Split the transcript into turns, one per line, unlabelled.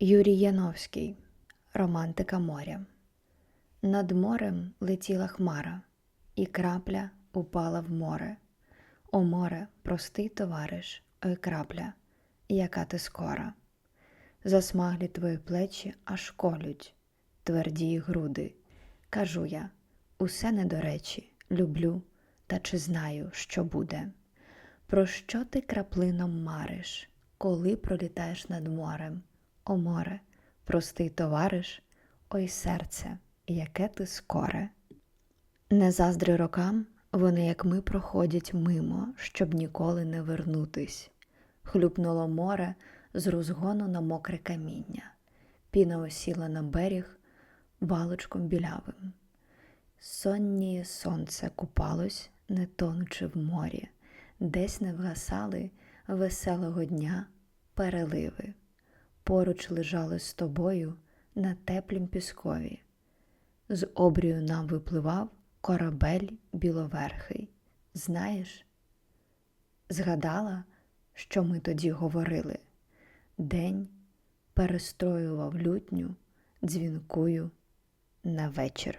Юрій Яновський Романтика моря. Над морем летіла хмара, і крапля упала в море. О море, простий товариш, ой крапля, яка ти скора. Засмаглі твої плечі аж колють, тверді груди. Кажу я, усе не до речі, люблю, та чи знаю, що буде. Про що ти краплином мариш, коли пролітаєш над морем? О море, простий товариш, ой серце, яке ти скоре. Не заздри рокам, вони, як ми, проходять мимо, щоб ніколи не вернутись. Хлюпнуло море з розгону на мокре каміння, піна осіла на берег балочком білявим. Сонніє сонце купалось, не тонучи в морі, десь не вгасали веселого дня переливи. Поруч лежали з тобою на теплім піскові. З обрію нам випливав корабель біловерхий. Знаєш, згадала, що ми тоді говорили. День перестроював лютню, дзвінкую на вечір.